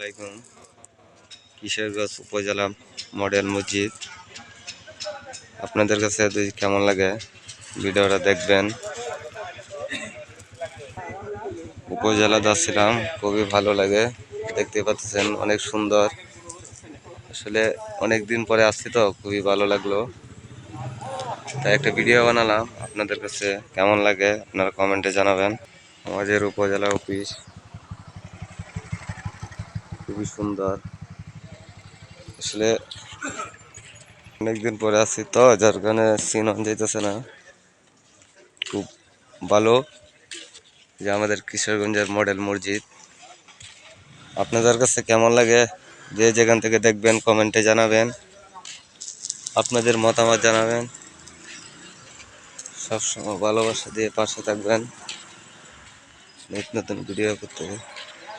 আলাইকুম। কিশোরগঞ্জ উপজেলা মডেল মসজিদ। আপনাদের কাছে কেমন লাগে? ভিডিওটা দেখবেন। উপজেলা যাচ্ছিলাম, খুবই ভালো লাগে। দেখতে পাচ্ছেন, অনেক সুন্দর। আসলে অনেক দিন পরে আসছি তো, খুবই ভালো লাগল। তাই একটা ভিডিও বানালাম। আপনাদের কাছে কেমন লাগে, আপনারা কমেন্টে জানাবেন। আমাদের উপজেলা অফিস খুবই সুন্দর। আসলে অনেকদিন পরে আসছি তো, যার কারণে সিন হন যাইতেছে না। খুব ভালো যে আমাদের কিশোরগঞ্জের মডেল মসজিদ। আপনাদের কাছে কেমন লাগে? যে যেখান থেকে দেখবেন কমেন্টে জানাবেন। আপনাদের মতামত জানাবেন। সবসময় ভালোবাসা দিয়ে পাশে থাকবেন। নিত্য নতুন ভিডিও করতে।